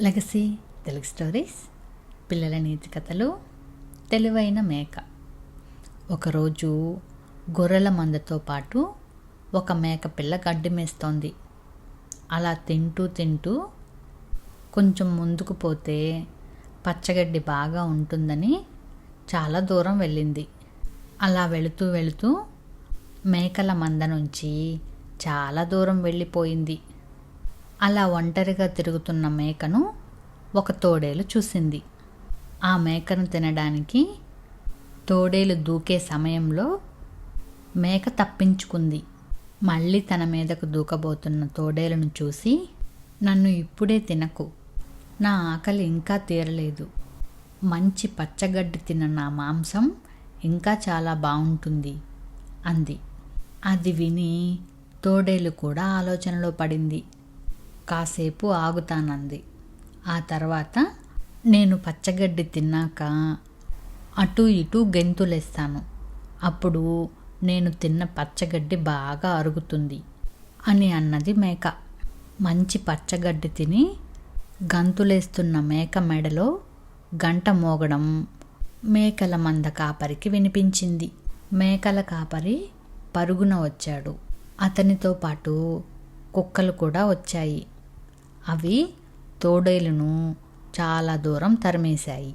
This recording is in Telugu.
లెగసీ తెలుగు స్టోరీస్ పిల్లల నీతి కథలు తెలివైన మేక. ఒకరోజు గొర్రెల మందతో పాటు ఒక మేక పిల్ల గడ్డి మేస్తోంది. అలా తింటూ తింటూ కొంచెం ముందుకు పోతే పచ్చగడ్డి బాగా ఉంటుందని చాలా దూరం వెళ్ళింది. అలా వెళుతూ వెళుతూ మేకల మంద నుంచి చాలా దూరం వెళ్ళిపోయింది. అలా ఒంటరిగా తిరుగుతున్న మేకను ఒక తోడేలు చూసింది. ఆ మేకను తినడానికి తోడేలు దూకే సమయంలో మేక తప్పించుకుంది. మళ్ళీ తన మీదకు దూకబోతున్న తోడేలను చూసి నన్ను ఇప్పుడే తినకు. నా ఆకలి ఇంకా తీరలేదు. మంచి పచ్చగడ్డి తిన్న నా మాంసం ఇంకా చాలా బాగుంటుంది అంది. అది విని తోడేలు కూడా ఆలోచనలో పడింది. కాసేపు ఆగుతానంది. ఆ తర్వాత నేను పచ్చగడ్డి తిన్నాక అటు ఇటు గెంతులేస్తాను. అప్పుడు నేను తిన్న పచ్చగడ్డి బాగా అరుగుతుంది అని అన్నది మేక. మంచి పచ్చగడ్డి తిని గంతులేస్తున్న మేక మెడలో గంట మోగడం మేకల మంద కాపరికి వినిపించింది. మేకల కాపరి పరుగున వచ్చాడు. అతనితో పాటు కుక్కలు కూడా వచ్చాయి. అవి తోడేలును చాలా దూరం తరిమేశాయి.